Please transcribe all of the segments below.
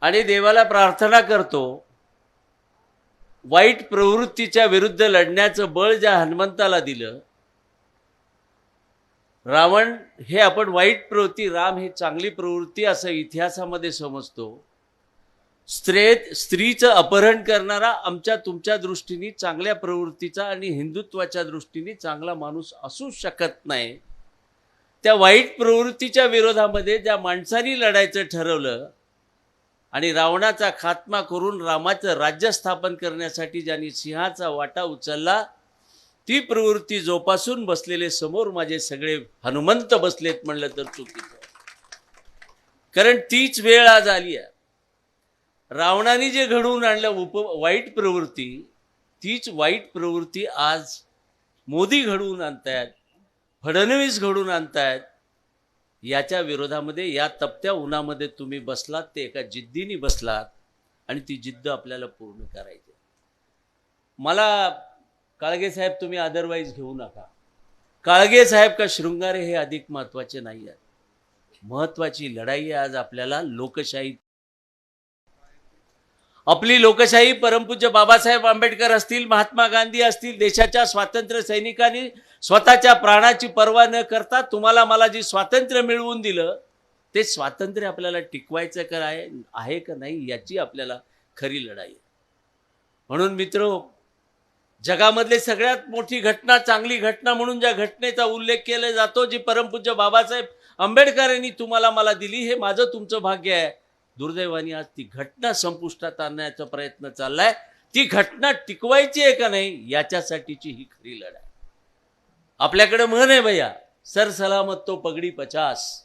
आणि देवाला प्रार्थना करतो वाईट प्रवृत्तीच्या विरुद्ध लढण्याचं बळ ज्या हनुमंताला दिलं रावण हे आपण वाईट प्रवृत्ती राम हे चांगली प्रवृत्ती असं इतिहासामध्ये समजतो. स्त्रे स्त्रीचं अपहरण करणारा आमच्या तुमच्या दृष्टीने चांगल्या प्रवृत्तीचा आणि हिंदुत्वाच्या दृष्टीने चांगला माणूस असू शकत नाही. त्या वाईट प्रवृत्तीच्या विरोधामध्ये ज्या माणसांनी लढायचं ठरवलं आणि रावणाचा खात्मा करून रामाचं राज्य स्थापन करण्यासाठी ज्यांनी सिंहाचा वाटा उचलला ती प्रवृत्ती जोपासून बसलेले समोर माझे सगळे हनुमंत बसलेत म्हणलं तर चुकीचं. कारण तीच वेळ आज आली आहे. रावणाने जे घडवून आणलं उप वाईट प्रवृत्ती तीच वाईट प्रवृत्ती आज मोदी घडवून आणतायत फडणवीस घडवून आणतायत याच्या विरोधामध्ये या तपत्या उन्हामध्ये तुम्ही बसलात ते एका जिद्दीने बसलात आणि ती जिद्द आपल्याला पूर्ण करायची. मला काळगे साहेब तुम्ही अदरवाईज घेऊ नका. काळगे साहेब का शृंगारे हे अधिक महत्त्वाचे नाही आहेत. महत्त्वाची लढाई आज आपल्याला लोकशाही. आपली लोकशाही परमपूज्य बाबासाहेब आंबेडकर असतील महात्मा गांधी असतील देशाच्या स्वातंत्र्य सैनिकांनी स्वतःच्या प्राणाची पर्वा न करता तुम्हाला मला जी स्वातंत्र्य मिळवून दिलं ते स्वातंत्र्य आपल्याला टिकवायचं का आहे आहे का नाही याची आपल्याला खरी लढाई आहे. म्हणून मित्र जगामधले सगळ्यात मोठी घटना चांगली घटना म्हणून ज्या घटनेचा उल्लेख केला जातो जी परमपूज्य बाबासाहेब आंबेडकरांनी तुम्हाला मला दिली हे माझं तुमचं भाग्य आहे. दुर्दैवाने आज ती घटना संपुष्टात आणण्याचा प्रयत्न चाललाय. ती घटना टिकवायची आहे का नाही याच्यासाठीची ही खरी लढाई आपल्याकडे म्हण आहे भैया सर सलामत तो पगडी पचास.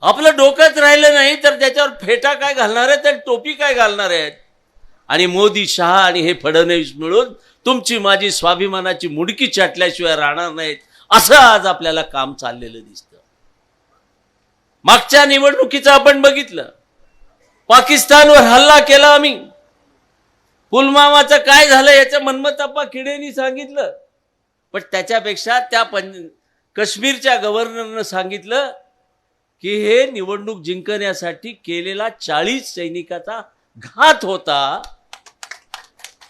आपलं डोकंच राहिलं नाही तर त्याच्यावर फेटा काय घालणार आहेत आणि टोपी काय घालणार आहेत? आणि मोदी शहा आणि हे फडणवीस मिळून तुमची माझी स्वाभिमानाची मुडकी चाटल्याशिवाय राहणार नाहीत असं आज आपल्याला काम चाललेलं दिसतं. मागच्या निवडणुकीचं आपण बघितलं. पाकिस्तानवर हल्ला केला आम्ही. पुलवामाचं काय झालं याचं मनमताप्पा खिडेनी सांगितलं. पण त्याच्यापेक्षा त्या पं काश्मीरच्या गव्हर्नरनं सांगितलं की हे निवडणूक जिंकण्यासाठी केलेला चाळीस सैनिकाचा घात होता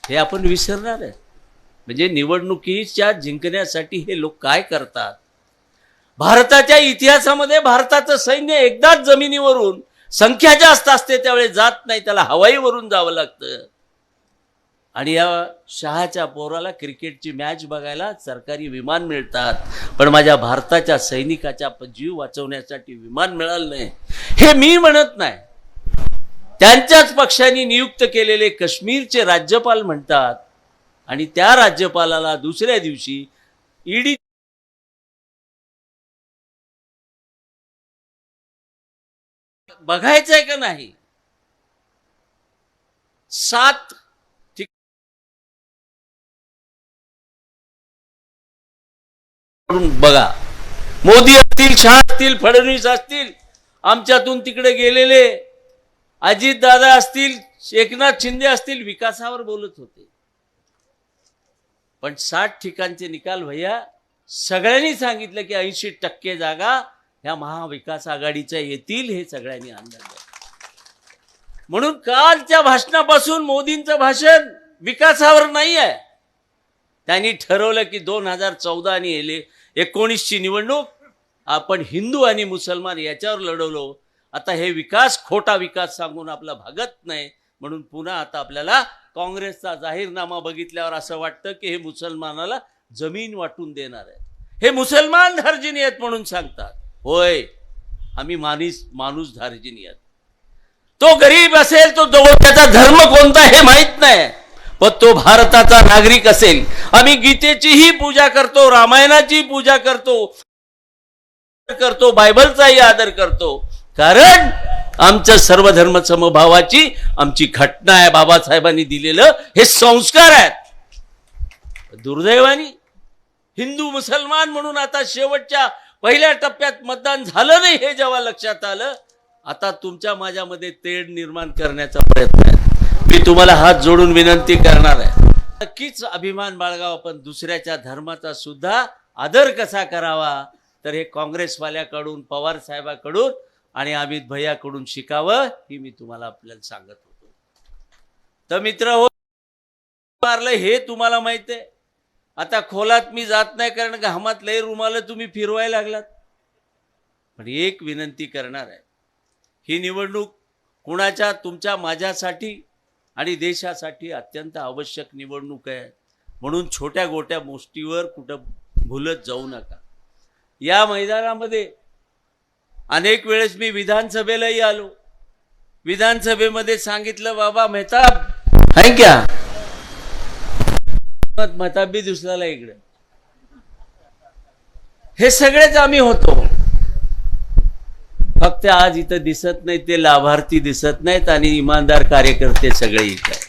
हे आपण विसरणार आहे. म्हणजे निवडणुकीच्या जिंकण्यासाठी हे लोक काय करतात? भारताच्या इतिहासामध्ये भारताचं सैन्य एकदाच जमिनीवरून संख्या जास्त असते त्यावेळेस जात नाही त्याला हवाईवरून जावं लागतं. आणि या शहाच्या पोराला क्रिकेटची मॅच बघायला सरकारी विमान मिळतात. पण माझ्या भारताच्या सैनिकाच्या जीव वाचवण्यासाठी विमान मिळालं नाही. हे मी म्हणत नाही. त्यांच्याच पक्षांनी नियुक्त केलेले काश्मीरचे राज्यपाल म्हणतात. आणि त्या राज्यपालाला दुसऱ्या दिवशी ईडी बघायचंय का नाही? सात करून बघा. मोदी असतील शहा असतील फडणवीस असतील आमच्यातून तिकडे गेलेले अजित दादा असतील एकनाथ शिंदे असतील विकासावर बोलत होते. पण साठ ठिकाणचे निकाल भैया सगळ्यांनी सांगितलं की ऐंशी टक्के जागा ह्या महाविकास आघाडीच्या येतील हे सगळ्यांनी अंदाज म्हणून कालच्या भाषणापासून मोदींचं भाषण विकासावर नाही आहे त्यांनी ठरवलं की दोन हजार चौदा आणि एले एकोणीसची निवडणूक आपण हिंदू आणि मुसलमान याच्यावर लढवलो. आता हे विकास खोटा विकास सांगून आपला भागत नाही. म्हणून पुन्हा आता आपल्याला काँग्रेसचा जाहीरनामा बघितल्यावर असं वाटतं की हे मुसलमानाला जमीन वाटून देणार आहे हे मुसलमान धार्जिनी आहेत म्हणून सांगतात. होय आम्ही मानिस माणूस धार्जिनी आहेत. तो गरीब असेल तो जवळ त्याचा धर्म कोणता हे माहीत नाही. पण तो भारताचा नागरिक असेल. आम्ही गीतेचीही पूजा करतो रामायणाची पूजा करतो करतो बायबलचाही आदर करतो. कारण आमच्या सर्व धर्म समभावाची आमची घटना आहे बाबासाहेबांनी दिलेलं. हे संस्कार आहेत. दुर्दैवानी. हिंदू मुसलमान म्हणून आता शेवटच्या पहिल्या टप्प्यात मतदान झालं नाही हे जेव्हा लक्षात आलं आता तुमच्या माझ्यामध्ये तेढ निर्माण करण्याचा प्रयत्न आहे. मी तुम्हाला हात जोडून विनंती करणार आहे. नक्कीच अभिमान बाळगावा पण दुसऱ्याच्या धर्माचा सुद्धा आदर कसा करावा? तर हे काँग्रेसवाल्याकडून पवार साहेबाकडून आणि अमित भैयाकडून शिकावं ही मी तुम्हाला आपल्याला सांगत होतो. तर मित्र हो मारलं हे तुम्हाला माहीत आहे. आता खोलात मी जात नाही कारण घामात लय रुमाला तुम्ही फिरवायला लागलात. पण एक विनंती करणार आहे. ही निवडणूक कुणाच्या तुमच्या माझ्यासाठी आणि देशासाठी अत्यंत आवश्यक निवडणूक आहे. म्हणून छोट्या गोट्या गोष्टीवर कुठं भुलत जाऊ नका. या मैदानामध्ये अनेक वेळेस मी विधानसभेलाही आलो. विधानसभेमध्ये सांगितलं बाबा मेहताब आहे क्या? मेहताब बी दुसऱ्याला इकडे. हे सगळेच आम्ही होतो. फक्त आज इथं दिसत नाही ते लाभार्थी दिसत नाहीत आणि इमानदार कार्यकर्ते सगळे इथं आहेत.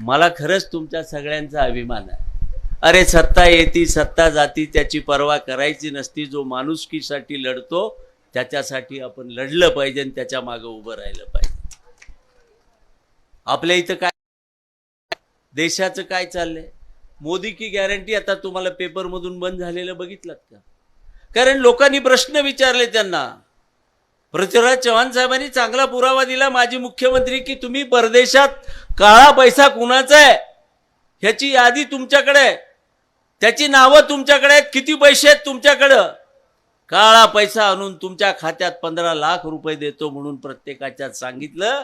मला खरंच तुमच्या सगळ्यांचा अभिमान आहे. अरे सत्ता येती सत्ता जाती त्याची पर्वा करायची नसती जो माणुसकीसाठी लढतो त्याच्यासाठी आपण लढलं पाहिजे आणि त्याच्या मागं उभं राहिलं पाहिजे. आपल्या इथं काय देशाचं काय चाललंय? मोदी की गॅरंटी आता तुम्हाला पेपरमधून बंद झालेलं बघितलं का? कारण लोकांनी प्रश्न विचारले त्यांना. पृथ्वीराज चव्हाण साहेबांनी चांगला पुरावा दिला माजी मुख्यमंत्री की तुम्ही परदेशात काळा पैसा कुणाचा आहे? ह्याची यादी तुमच्याकडे आहे. त्याची नावं तुमच्याकडे आहेत. किती पैसे आहेत तुमच्याकडं? काळा पैसा आणून तुमच्या खात्यात पंधरा लाख रुपये देतो म्हणून प्रत्येकाच्यात सांगितलं.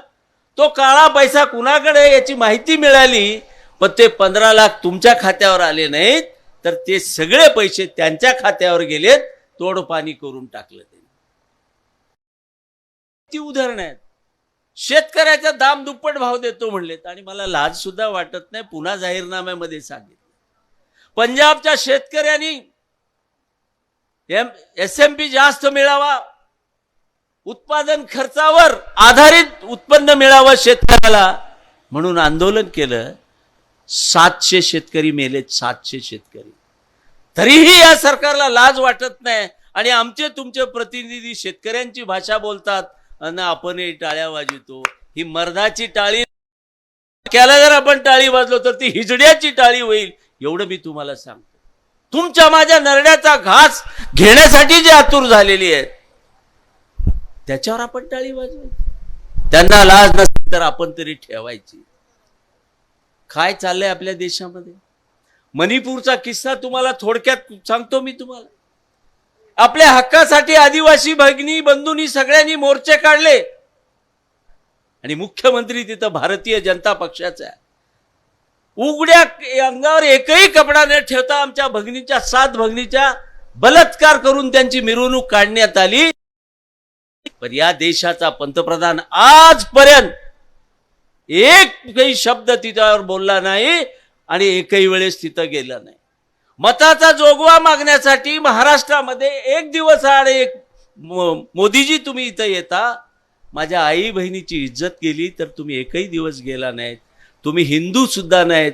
तो काळा पैसा कुणाकडे याची माहिती मिळाली. पण ते पंधरा लाख तुमच्या खात्यावर आले नाहीत. तर ते सगळे पैसे त्यांच्या खात्यावर गेलेत. तोडपाणी करून टाकलं त्यांनी. ती उदाहरण आहेत. शेतकऱ्याचा दाम दुप्पट भाव देतो म्हणलेत आणि मला लाज सुद्धा वाटत नाही पुन्हा जाहीरनाम्यामध्ये सांगितलं. पंजाबच्या शेतकऱ्यांनी एम एस एम पी जास्त मिळावा उत्पादन खर्चावर आधारित उत्पन्न मिळावं शेतकऱ्याला म्हणून आंदोलन केलं. सातशे शेतकरी मेलेत सातशे शेतकरी. तरीही या सरकारला लाज वाटत नाही. आणि आमचे तुमचे प्रतिनिधी शेतकऱ्यांची भाषा बोलतात आणि आपणही टाळ्या वाजवतो. ही मर्दाची टाळी त्याला जर आपण टाळी वाजलो तर ती हिजड्याची टाळी होईल एवढं मी तुम्हाला सांगतो. तुमच्या माझ्या नरड्याचा घास घेण्यासाठी जे आतुर झालेली आहे त्याच्यावर आपण टाळी वाजवायची. त्यांना लाज नसेल तर आपण तरी ठेवायची. काय चाललंय आपल्या देशामध्ये? मणिपूरचा किस्सा तुम्हाला थोडक्यात सांगतो मी तुम्हाला. आपल्या हक्कासाठी आदिवासी भगिनी बंधूंनी सगळ्यांनी मोर्चे काढले. आणि मुख्यमंत्री तिथं भारतीय जनता पक्षाचा आहे. उघड्या अंगावर एकही कपडा न ठेवता आमच्या भगिनीच्या सात भगिनीच्या बलात्कार करून त्यांची मिरवणूक काढण्यात आली. पण या देशाचा पंतप्रधान आजपर्यंत एक काही शब्द तिच्यावर बोलला नाही. आणि एकही वेळेस तिथं गेला नाही. मताचा जोगवा मागण्यासाठी महाराष्ट्रामध्ये एक दिवस आड एक मो- मोदीजी तुम्ही इथं येता. माझ्या आई बहिणीची इज्जत केली तर तुम्ही एकही दिवस गेला नाहीत. तुम्ही हिंदू सुद्धा नाहीत.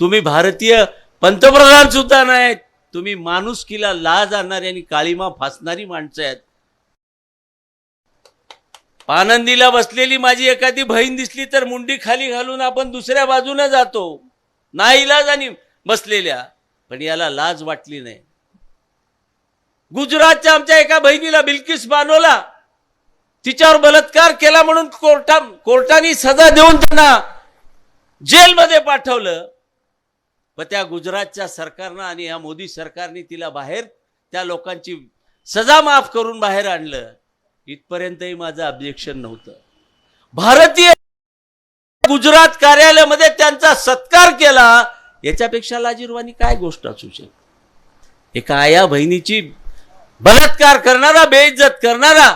तुम्ही भारतीय पंतप्रधान सुद्धा नाहीत. तुम्ही माणुसकीला लाज आणणारी आणि काळीमा फासणारी माणसं आहेत. आनंदीला बसलेली माझी एखादी बहीण दिसली तर मुंडी खाली घालून आपण दुसऱ्या बाजूने जातो. नाईलाज आणि बसलेल्या पण याला लाज वाटली नाही. गुजरातच्या आमच्या एका बहिणीला बिल्किस बानोला तिच्यावर बलात्कार केला म्हणून कोर्टा कोर्टाने सजा देऊन त्यांना जेलमध्ये पाठवलं. पण त्या गुजरातच्या सरकारनं आणि या मोदी सरकारने तिला बाहेर त्या लोकांची सजा माफ करून बाहेर आणलं. इथपर्यंतही माझं ऑब्जेक्शन नव्हतं. भारतीय गुजरात कार्यालयामध्ये त्यांचा सत्कार केला याच्यापेक्षा लाजीरवाणी काय गोष्ट असू शकते एका आया बहिणीची बलात्कार करणारा बेइज्जत करणारा?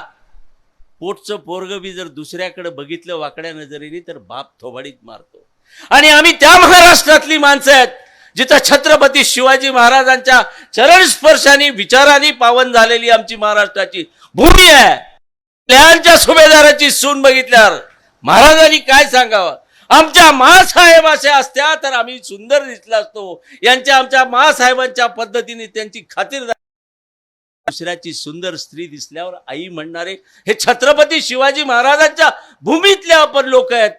पोटचं पोरग बी जर दुसऱ्याकडे बघितलं वाकड्या नजरेने तर बाप थोबाडीत मारतो. आणि आम्ही त्या महाराष्ट्रातली माणसं आहेत जिथं छत्रपती शिवाजी महाराजांच्या चरण स्पर्शाने विचाराने पावन झालेली आमची महाराष्ट्राची भूमी आहे. लहानच्या सुभेदाराची सून बघितल्यावर महाराजांनी काय सांगावं? आमच्या महासाहेब अशा असत्या तर आम्ही सुंदर दिसला असतो. यांच्या आमच्या महासाहेबांच्या पद्धतीने त्यांची खातिर दुसऱ्याची सुंदर स्त्री दिसल्यावर आई म्हणणारे हे छत्रपती शिवाजी महाराजांच्या भूमीतले आपण लोक आहेत.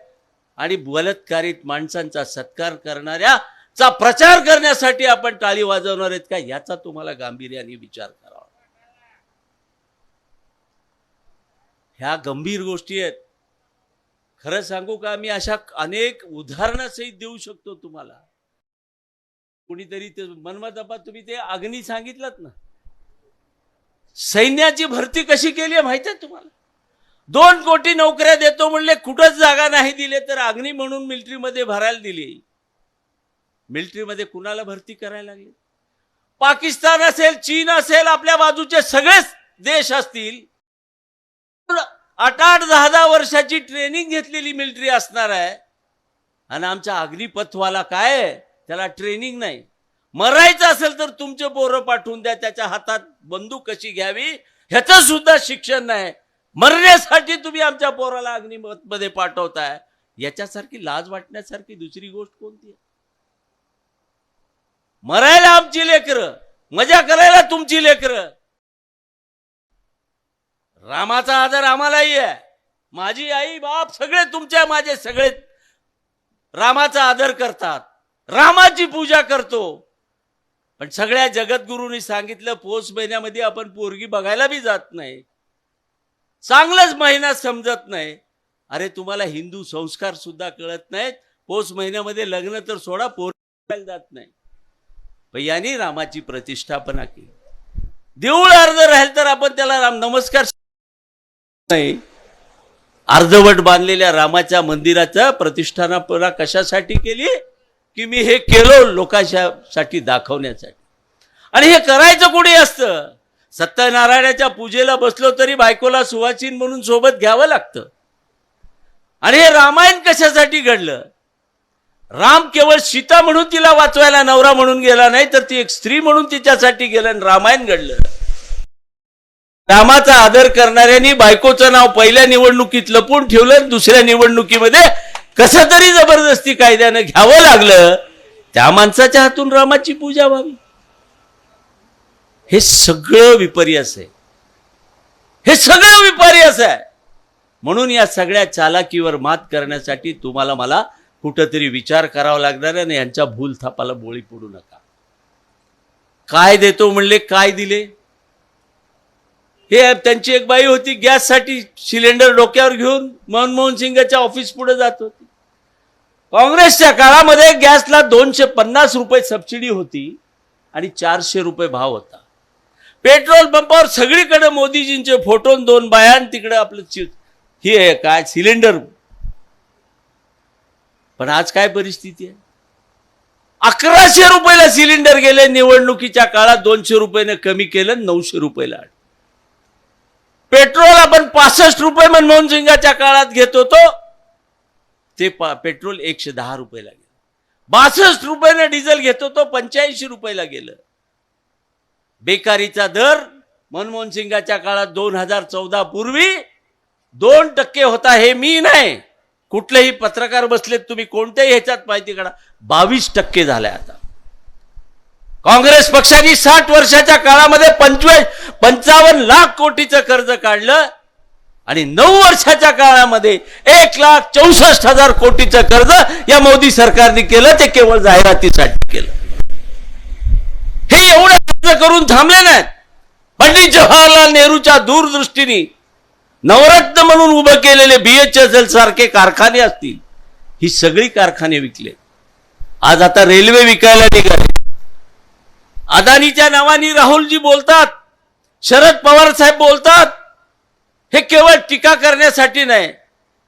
आणि बलात्कारित माणसांचा सत्कार करणाऱ्या चा प्रचार करण्यासाठी आपण टाळी वाजवणार आहेत का? याचा तुम्हाला गांभीर्याने विचार करावा. ह्या गंभीर गोष्टी आहेत. खरं सांगू का मी अशा अनेक उदाहरणासहित देऊ शकतो तुम्हाला. कुणीतरी ते मनमतापा तुम्ही ते अग्नी सांगितलं ना. सैन्याची भरती कशी केली आहे माहिती आहे तुम्हाला? दोन कोटी नोकऱ्या देतो म्हणले कुठंच जागा नाही दिले तर अग्नी म्हणून मिलिटरीमध्ये भरायला दिली. मिलिटरीमध्ये कुणाला भरती करायला लागली? पाकिस्तान असेल चीन असेल आपल्या बाजूचे सगळेच देश असतील आठ आठ दहा दहा वर्षाची ट्रेनिंग घेतलेली मिलिटरी असणार आहे. आणि आमच्या अग्निपथवाला काय त्याला ट्रेनिंग नाही. मरायचं असेल तर तुमचे पोरं पाठवून द्या त्याच्या हातात बंदूक कशी घ्यावी ह्याचं सुद्धा शिक्षण नाही. मरण्यासाठी तुम्ही आमच्या पोराला अग्निपथमध्ये पाठवताय. याच्यासारखी लाज वाटण्यासारखी दुसरी गोष्ट कोणती आहे? मरायला आमची लेकरं मजा करायला तुमची लेकरं. रामाचा आदर आम्हालाही आहे. माझी आई बाप सगळे तुमच्या माझे सगळे रामाचा आदर करतात. रामाची पूजा करतो. पण सगळ्या जगद्गुरूंनी सांगितलं पौष महिन्यामध्ये आपण पोरगी बघायला बी जात नाही. चांगलाच महिना समजत नाही. अरे तुम्हाला हिंदू संस्कार सुद्धा कळत नाहीत. पौष महिन्यामध्ये लग्न तर सोडा पोर जात नाही. पण यांनी रामाची प्रतिष्ठापना केली. देऊळ अर्ध राहील तर आपण त्याला राम नमस्कार नाही. अर्धवट बांधलेल्या रामाच्या मंदिराचा प्रतिष्ठापना कशासाठी केली? की मी हे केलो लोकांसाठी दाखवण्यासाठी. आणि हे करायचं कुठे असतं? सत्यनारायणाच्या पूजेला बसलो तरी बायकोला सुवाचीन म्हणून सोबत घ्यावं लागतं. आणि हे रामायण कशासाठी घडलं? राम केवळ सीता म्हणून तिला वाचवायला नवरा म्हणून गेला नाही तर ती एक स्त्री म्हणून तिच्यासाठी गेलं आणि रामायण घडलं. रामाचा आदर करणाऱ्यांनी बायकोचं नाव पहिल्या निवडणुकीत लपून ठेवलं आणि दुसऱ्या निवडणुकीमध्ये कसं तरी जबरदस्ती कायद्यानं घ्यावं लागलं त्या माणसाच्या हातून रामाची पूजा व्हावी. हे सगळं विपर्यास आहे. हे सगळं विपर्यास आहे. म्हणून या सगळ्या चालाकीवर मात करण्यासाठी तुम्हाला मला कुठंतरी विचार करावा लागणार आहे आणि यांच्या भूल थापाला बोळी पडू नका. काय देतो म्हणले काय दिले? हे त्यांची एक बाई होती गॅससाठी सिलेंडर डोक्यावर घेऊन मनमोहन सिंगच्या ऑफिस पुढे जात होती. काँग्रेसच्या काळामध्ये गॅसला दोनशे पन्नास रुपये सबसिडी होती आणि चारशे रुपये भाव होता. पेट्रोल पंपावर सगळीकडे मोदीजींचे फोटो दोन बायान तिकडे आपलं हे आहे काय सिलेंडर. पण आज काय परिस्थिती आहे? अकराशे रुपयाला सिलेंडर गेले निवडणुकीच्या काळात दोनशे रुपयाने कमी केलं नऊशे रुपयाला आठ पेट्रोल आपण पासष्ट रुपये मनमोहन सिंगाच्या काळात घेत होतो ते पा- पेट्रोल एकशे दहा रुपयाला गेलं बासष्ट रुपयाने डिझेल घेत होतो पंच्याऐंशी रुपयाला गेलं. बेकारीचा दर मनमोहन सिंगाच्या काळात दोन हजार चौदा पूर्वी दोन टक्के होता हे मी नाही. कुठलेही पत्रकार बसलेत तुम्ही कोणत्याही ह्याच्यात माहिती काढा. बावीस टक्के झालाय आता. काँग्रेस पक्षाने साठ वर्षाच्या काळामध्ये पंचवीस पंचावन्न लाख कोटीचं कर्ज काढलं आणि नऊ वर्षाच्या काळामध्ये एक लाख चौसष्ट हजार कोटीचं कर्ज या मोदी सरकारने केलं ते केवळ जाहिरातीसाठी केलं. हे एवढं कर्ज करून थांबले नाहीत. पंडित जवाहरलाल नेहरूच्या दूरदृष्टीने नवरत्न म्हणून उभं केलेले बीएचएसएल सारखे कारखाने असतील ही सगळी कारखाने विकले. आज आता रेल्वे विकायला निघाले. अदानीच्या नावाने राहुलजी बोलतात शरद पवार साहेब बोलतात हे केवळ टीका करण्यासाठी नाही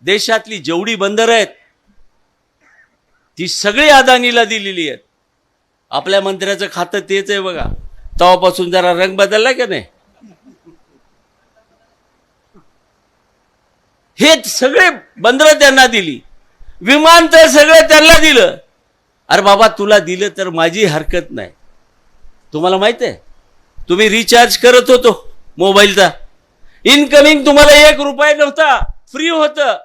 देशातली जेवढी बंदर आहेत ती सगळी अदानीला दिलेली आहेत. आपल्या मंत्र्याचं खातं तेच आहे बघा. तेव्हापासून जरा रंग बदलला का नाही? हे सगळे बंदर त्यांना दिली. विमानतळ सगळं त्यांना दिलं. अरे बाबा तुला दिलं तर माझी हरकत नाही. तुम्हाला माहिती आहे? तुम्ही रिचार्ज करत होतो मोबाईलचा. इनकमिंग तुम्हाला एक रुपये नव्हता. फ्री होतं.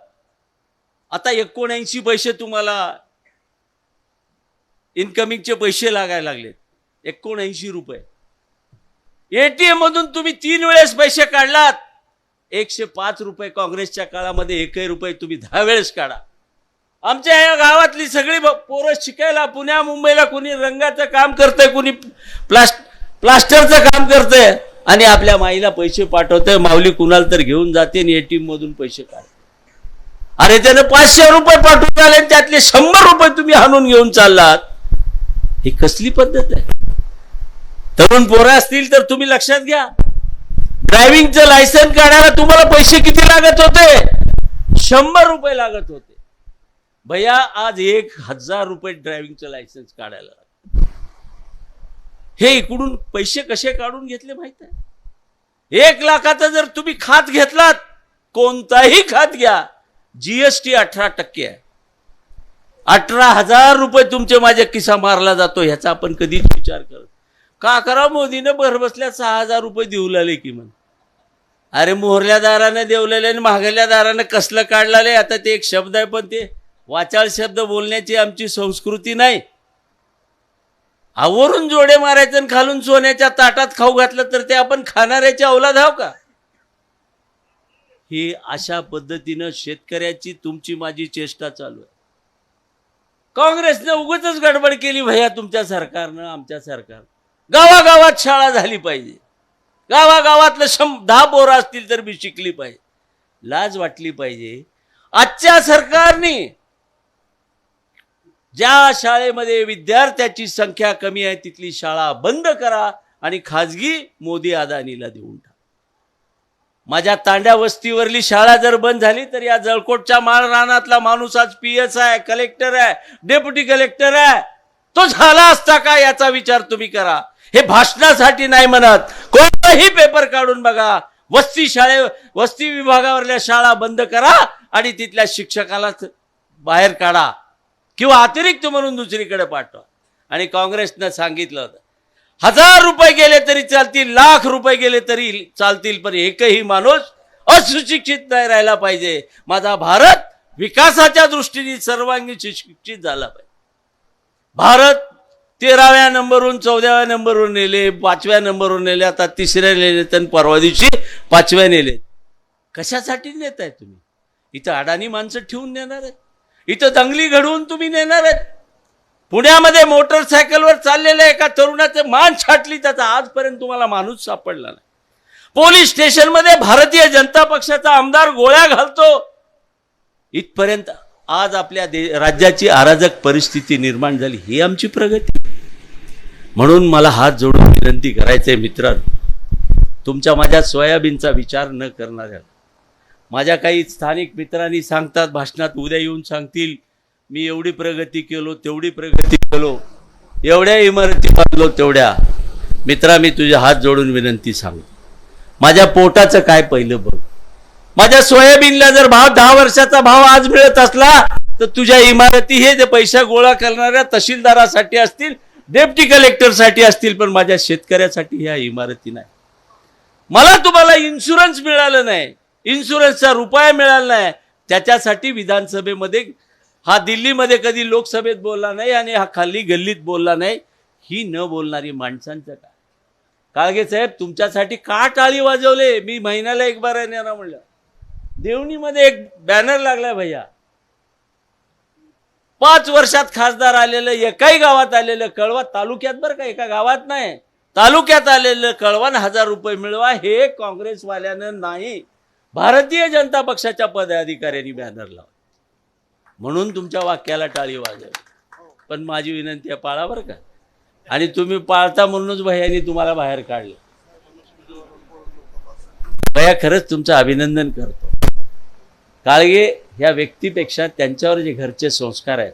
आता एकोणऐंशी पैसे तुम्हाला इनकमिंगचे पैसे लागायला लागलेत. एकोणऐंशी रुपये. एटीएम मधून तुम्ही तीन वेळेस पैसे काढलात. एकशे पाच रुपये काँग्रेसच्या काळामध्ये एकही रुपये तुम्ही दहा वेळेस काढा. आमच्या या गावातली सगळी पोरं शिकायला पुण्या मुंबईला कुणी रंगाचं काम करतंय कुणी प्लास्ट प्लास्टरचं काम करतंय आणि आपल्या माईला पैसे पाठवतंय. माऊली कुणाला तर घेऊन जाते आणि एटीएम मधून पैसे काढ अरे त्यानं पाचशे रुपये पाठवून आले आणि त्यातले शंभर रुपये तुम्ही हाणून घेऊन चाललात. ही कसली पद्धत आहे? तरुण पोरं असतील तर तुम्ही लक्षात घ्या. ड्रायव्हिंगचं लायसन काढायला तुम्हाला पैसे किती लागत होते? शंभर रुपये लागत होते. भैया आज एक हजार रुपये ड्रायव्हिंगचं लायसन्स काढायला हे इकडून पैसे कसे काढून घेतले माहीत आहे? एक लाखाचा जर तुम्ही खात घेतलात कोणताही खात घ्या. जीएसटी अठरा टक्के आहे. अठरा हजार रुपये तुमचे माझ्या किसा मारला जातो ह्याचा आपण कधीच विचार करत. का करा मोदीनं बसल्या सहा हजार रुपये देऊ लागले की म्हण. अरे मोहरल्या दारानं देवलेले आणि महागल्या दारानं कसलं काढलेलं आता ते एक शब्द आहे पण ते वाचाळ शब्द बोलण्याची आमची संस्कृती नाही. आवरून जोडे मारायचं आणि खालून सोन्याच्या ताटात खाऊ घातलं तर ते आपण खाणाऱ्याच्या औलाद हाव का? ही अशा पद्धतीनं शेतकऱ्याची तुमची माझी चेष्टा चालू आहे. काँग्रेसने उगच गडबड केली भैया तुमच्या सरकारनं आमच्या सरकार गावागावात शाळा झाली पाहिजे. गावागावातलं शं दहा पोरं असतील तर मी शिकली पाहिजे. लाज वाटली पाहिजे. आजच्या सरकारने ज्या शाळेमध्ये विद्यार्थ्याची संख्या कमी आहे तिथली शाळा बंद करा आणि खाजगी मोदी अदानीला देऊन टाका. माझ्या तांड्या वस्तीवरली शाळा जर बंद झाली तर या जळकोटच्या माळ रानातला माणूस आज पी एस आहे कलेक्टर आहे डेप्युटी कलेक्टर आहे. तो झाला असता का याचा विचार तुम्ही करा. हे भाषणासाठी नाही म्हणत. कोणताही पेपर काढून बघा. वस्ती शाळे वस्ती विभागावरल्या शाळा बंद करा आणि तिथल्या शिक्षकाला बाहेर काढा. किंवा अतिरिक्त म्हणून दुसरीकडे पाठवा. आणि काँग्रेसनं सांगितलं होतं हजार रुपये गेले तरी चालतील लाख रुपये गेले तरी चालतील पण एकही माणूस असुशिक्षित नाही राहिला पाहिजे. माझा भारत विकासाच्या दृष्टीने सर्वांगीण सुशिक्षित झाला पाहिजे. भारत तेराव्या नंबरवरून चौदाव्या नंबरवर नेले पाचव्या नंबरवर नेले आता तिसऱ्या नेले तर परवा दिवशी पाचव्या नेले. कशासाठी नेत आहे तुम्ही? इथं अडाणी माणसं ठेवून नेणार आहे इथं दंगली घडवून तुम्ही नेणार आहेत. पुण्यामध्ये मोटरसायकलवर चाललेल्या एका तरुणाचे मान छाटली त्याचा आजपर्यंत तुम्हाला माणूस सापडला नाही. पोलीस स्टेशनमध्ये भारतीय जनता पक्षाचा आमदार गोळ्या घालतो. इथपर्यंत आज आपल्या दे राज्याची अराजक परिस्थिती निर्माण झाली ही आमची प्रगती. म्हणून मला हात जोडून विनंती करायचे मित्रांनो. तुमच्या माझ्या सोयाबीनचा विचार न करणाऱ्या माझ्या काही स्थानिक मित्रांनी सांगतात भाषणात उद्या येऊन सांगतील मी एवढी प्रगती केलो तेवढी प्रगती केलो एवढ्या इमारती बांधलो तेवढ्या. मित्रा मी तुझे हात जोडून विनंती सांगतो. माझ्या पोटाचं काय पहिलं बघ. माझ्या सोयाबीनला जर भाव दहा वर्षाचा भाव आज मिळत असला तर तुझ्या इमारती हे जे पैसा गोळा करणाऱ्या तहसीलदारासाठी असतील डेप्टी कलेक्टरसाठी असतील पण माझ्या शेतकऱ्यासाठी ह्या इमारती नाही. मला तुम्हाला इन्शुरन्स मिळालं नाही. इन्शुरन्सचा रुपया मिळाला नाही. त्याच्यासाठी विधानसभेमध्ये हा दिल्लीमध्ये कधी लोकसभेत बोलला नाही आणि हा खाली गल्लीत बोलला नाही ही न बोलणारी माणसांचं काय? काळगे साहेब तुमच्यासाठी का टाळी वाजवले? मी महिन्याला एक बार येणार म्हणलं. देवणीमध्ये एक बॅनर लागलाय भैया. पाच वर्षात खासदार आलेलं एकाही गावात आलेलं कळवा तालुक्यात बरं का एका गावात नाही. तालुक्यात आलेलं कळवान हजार रुपये मिळवा हे काँग्रेसवाल्यानं नाही. भारतीय जनता पक्षाच्या पदाधिकाऱ्यांनी बॅनर लावला. म्हणून तुमच्या वाक्याला टाळी वाजवली. पण माझी विनंती आहे पाळा बरं का. आणि तुम्ही पाळता म्हणूनच भैयानी तुम्हाला बाहेर काढलं. भया खरंच तुमचं अभिनंदन करतो. काळगे ह्या व्यक्तीपेक्षा त्यांच्यावर जे घरचे संस्कार आहेत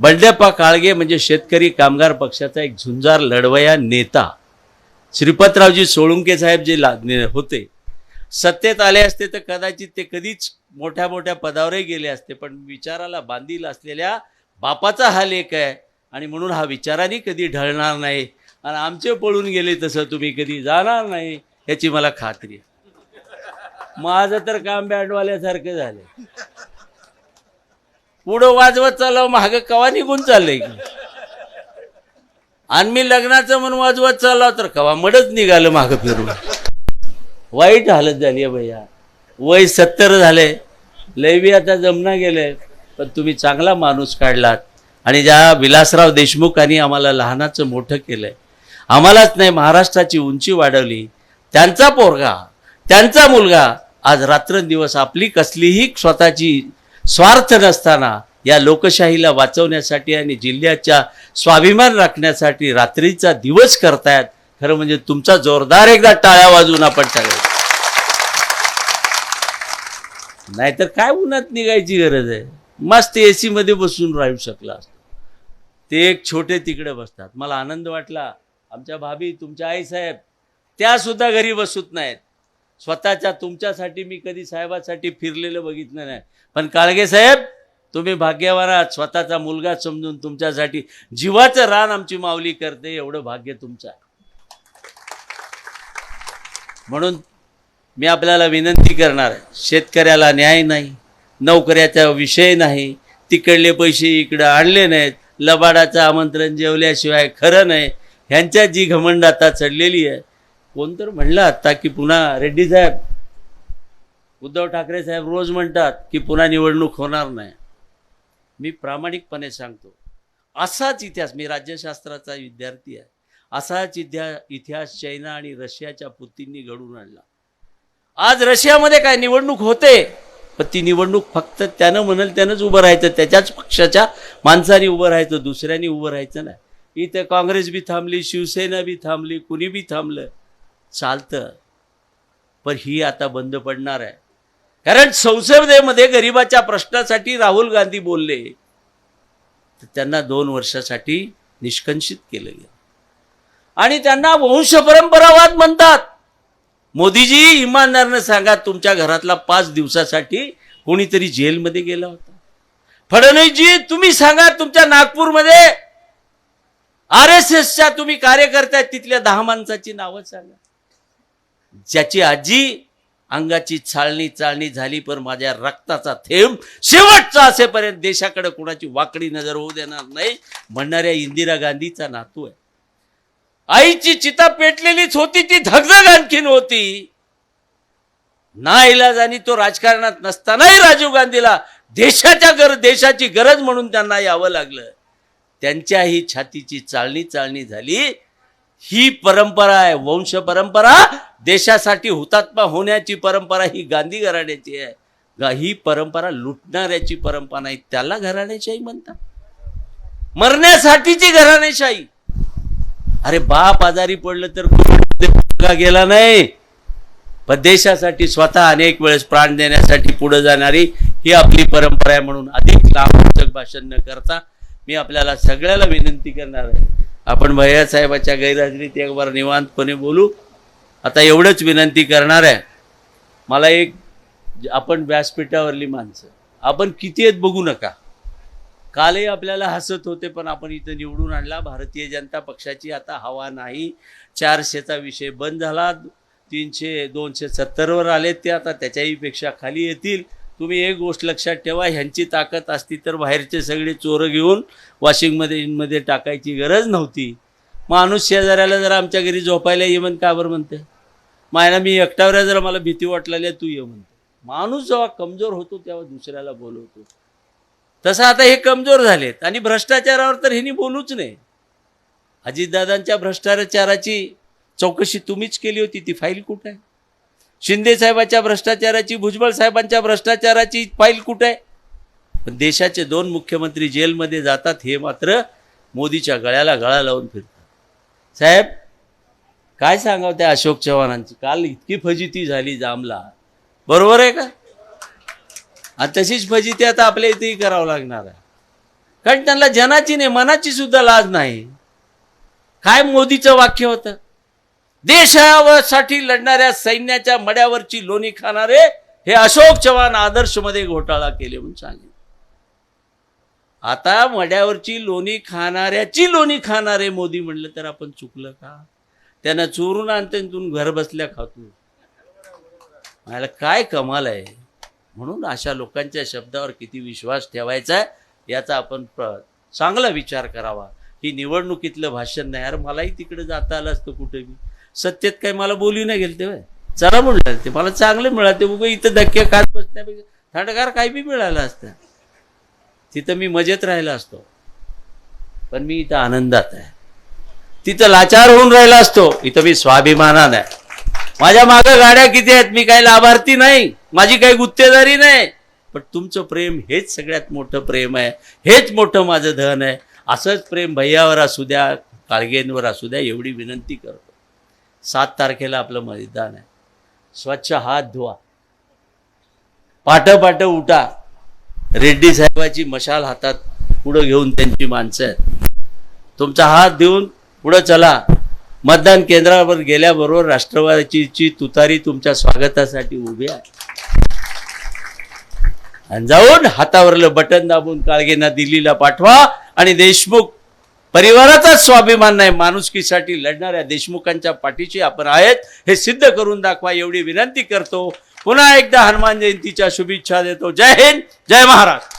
बंड्याप्पा काळगे म्हणजे शेतकरी कामगार पक्षाचा एक झुंजार लढवया नेता. श्रीपतरावजी सोळुंके साहेब जे ला होते सत्तेत आले असते तर कदाचित ते कधीच मोठ्या मोठ्या पदावरही गेले असते पण विचाराला बांधील असलेल्या बापाचा हा लेख आहे आणि म्हणून हा विचाराने कधी ढळणार नाही आणि आमचे पळून गेले तसं तुम्ही कधी जाणार नाही याची मला खात्री आहे. माझं तर काम बँडवाल्यासारखं झालं पुढं वाजवत चालावं मागं कवा निघून चाललंय की? आणि मी लग्नाचं म्हणून वाजवत चाललो तर कवा मडच निघालं मागं फिरून. वाईट हालत झाली आहे भैया. वय सत्तर झाले लयबी आता जमना गेले पण तुम्ही चांगला माणूस काढलात. आणि ज्या विलासराव देशमुखांनी आम्हाला लहानाचं मोठं केलं आहे आम्हालाच नाही महाराष्ट्राची उंची वाढवली. त्यांचा पोरगा त्यांचा मुलगा आज रात्रंदिवस आपली कसलीही स्वतःची स्वार्थ नसताना या लोकशाहीला वाचवण्यासाठी आणि जिल्ह्याच्या स्वाभिमान राखण्यासाठी रात्रीचा दिवस करतायत. खरं म्हणजे तुमचा जोरदार एकदा टाळ्या वाजवून आपण सगळे नाहीतर काय उन्हात निघायची गरज आहे? मस्त एसी मध्ये बसून राहू शकला असतो. ते एक छोटे तिकडे बसतात. मला आनंद वाटला. आमच्या भाभी तुमच्या आई साहेब त्या सुद्धा घरी बसत नाहीत. स्वतःच्या तुमच्यासाठी मी कधी साहेबासाठी फिरलेलं बघितलं नाही. पण काळगे साहेब तुम्ही भाग्यवान आहात. स्वतःचा मुलगा समजून तुमच्यासाठी जीवाचं रान आमची माऊली करते. एवढं भाग्य तुमचं आहे. म्हणून मी आपल्याला विनंती करणार आहे शेतकऱ्याला न्याय नाही नोकऱ्याचा विषय नाही तिकडले पैसे इकडं आणले नाहीत लबाडाचं आमंत्रण जेवल्याशिवाय खरं नाही ह्यांच्या जी घमंड आता चढलेली आहे. कोण तर म्हणलं आता की पुन्हा रेड्डी साहेब उद्धव ठाकरे साहेब रोज म्हणतात की पुन्हा निवडणूक होणार नाही. मी प्रामाणिकपणे सांगतो असाच इतिहास मी राज्यशास्त्राचा विद्यार्थी आहे. असाच इतिहा इतिहास चायना आणि रशियाच्या पुतींनी घडून आणला. आज रशियामध्ये काय निवडणूक होते पण ती निवडणूक फक्त त्यानं म्हणाल त्यानंच उभं राहायचं. त्याच्याच पक्षाच्या माणसाने उभं राहायचं दुसऱ्याने उभं राहायचं नाही. इथं काँग्रेस बी थांबली शिवसेना बी थांबली कुणी बी थांबलं चालतं. पण ही आता बंद पडणार आहे. कारण संसदेमध्ये गरिबाच्या प्रश्नासाठी राहुल गांधी बोलले तर त्यांना दोन वर्षासाठी निष्कंषित केलं गेलं. आणि त्यांना वंश परंपरावाद म्हणतात. मोदीजी इमानदारनं सांगा तुमच्या घरातला पाच दिवसासाठी कोणीतरी जेलमध्ये गेला होता. फडणवीसजी तुम्ही सांगा तुमच्या नागपूरमध्ये आर एस एसच्या तुम्ही कार्यकर्त्या तिथल्या दहा माणसाची नावं सांगा. ज्याची आजी अंगाची छाळणी चाळणी झाली पण माझ्या रक्ताचा थेंब शेवटचा असेपर्यंत देशाकडे कुणाची वाकडी नजर होऊ देणार नाही म्हणणाऱ्या इंदिरा गांधीचा नातू आहे. आईची चिता पेटलेलीच होती ती धगधग आणखीन होती. ना इलाजानी तो राजकारणात नसतानाही राजीव गांधीला देशाच्या गर देशाची गरज म्हणून त्यांना यावं लागलं. त्यांच्याही छातीची चालणी चालणी झाली. ही परंपरा आहे वंश परंपरा. देशासाठी हुतात्मा होण्याची परंपरा ही गांधी घराण्याची आहे. ही परंपरा लुटणाऱ्याची परंपरा नाही त्याला घराणेशाही म्हणतात. मरण्यासाठीची घराणेशाही अरे बाप आजारी पडलं तर गेला नाही. पण देशासाठी स्वतः अनेक वेळेस प्राण देण्यासाठी पुढे जाणारी ही आपली परंपरा आहे म्हणून अधिक लांबचक भाषण न करता मी आपल्याला सगळ्याला विनंती करणार आहे. आपण भैया साहेबाच्या गैरहजेरीत एक बार निवांतपणे बोलू. आता एवढंच विनंती करणार आहे. मला एक आपण व्यासपीठावरली माणसं आपण किती आहेत बघू नका. कालही आपल्याला हसत होते पण आपण इथं निवडून आणला. भारतीय जनता पक्षाची आता हवा नाही. चारशेचा विषय बंद झाला. तीनशे दोनशे सत्तरवर आले ते आता त्याच्याही पेक्षा खाली येतील. तुम्ही एक गोष्ट लक्षात ठेवा ह्यांची ताकद असती तर बाहेरचे सगळे चोरं घेऊन वॉशिंगमध्ये इनमध्ये टाकायची गरज नव्हती. माणूस शेजाऱ्याला जर आमच्या घरी झोपायला ये म्हण का बरं म्हणते मायना मी एकटावर जर मला भीती वाटलेली तू ये म्हणते माणूस जेव्हा कमजोर होतो तेव्हा दुसऱ्याला बोलवतो. तसं आता हे कमजोर झालेत. आणि भ्रष्टाचारावर तर ह्यांनी बोलूच नाही अजितदादांच्या भ्रष्टाचाराची चौकशी तुम्हीच केली होती ती फाईल कुठं आहे? शिंदे साहेबाच्या भ्रष्टाचाराची भुजबळ साहेबांच्या भ्रष्टाचाराची फाईल कुठं आहे? पण देशाचे दोन मुख्यमंत्री जेलमध्ये जातात हे मात्र मोदीच्या गळ्याला गळा लावून फिरतात. साहेब काय सांगावं त्या अशोक चव्हाणांची? काल इतकी फजिती झाली जामला. बरोबर आहे का? आणि तशीच फजिती आता आपल्या इथेही करावं लागणार आहे. कारण त्यांना जनाची नाही मनाची सुद्धा लाज नाही. काय मोदीचं वाक्य होतं? देशासाठी लढणाऱ्या सैन्याच्या मड्यावरची लोणी खाणारे हे अशोक चव्हाण आदर्शमध्ये घोटाळा केले म्हणून सांगितले. आता मड्यावरची लोणी खाणाऱ्याची लोणी खाणारे मोदी म्हणलं तर आपण चुकलं का? त्यांना चोरून आणते आणि घर बसल्या खातो. मला काय कमाल आहे. म्हणून अशा लोकांच्या शब्दावर किती विश्वास ठेवायचा आहे याचा आपण प्र चांगला विचार करावा. ही निवडणुकीतलं भाषण नाही. अरे मलाही तिकडे जाता आलं असतं कुठे मी सत्तेत काही मला बोलू नाही गेलं तेव्हा चला म्हणलं ते मला चांगलं मिळालं. उगं इथं धक्के खात बसण्यापेक्षा थंडगार काही बी मिळालं असतं. तिथं मी मजेत राहिला असतो. पण मी इथं आनंदात आहे. तिथं लाचार होऊन राहिला असतो. इथं मी स्वाभिमानात आहे. माझ्या मागं गाड्या किती आहेत? मी काही लाभार्थी नाही. माझी काही गुत्तेदारी नाही. पण तुमचं प्रेम हेच सगळ्यात मोठं प्रेम आहे. हेच मोठं माझं धन आहे. असंच प्रेम भैयावर असू द्या काळगेंवर असू द्या एवढी विनंती करतो. सात तारखेला आपलं मैदान आहे. स्वच्छ हात धुवा. पाठ पाठ उठा. रेड्डी साहेबाची मशाल हातात पुढं घेऊन त्यांची माणसं आहेत. तुमचा हात देऊन पुढं चला. मतदान केंद्रावर गेल्याबरोबर राष्ट्रवादीची तुतारी तुमच्या स्वागतासाठी उभी आहे. आणि जाऊन हातावरलं बटन दाबून काळगेंना दिल्लीला पाठवा आणि देशमुख परिवाराचाच स्वाभिमान नाही माणुसकीसाठी लढणाऱ्या देशमुखांच्या पाठीशी आपण आहेत. हे सिद्ध करून दाखवा एवढी विनंती करतो. पुन्हा एकदा हनुमान जयंतीच्या शुभेच्छा देतो. जय हिंद जय महाराष्ट्र.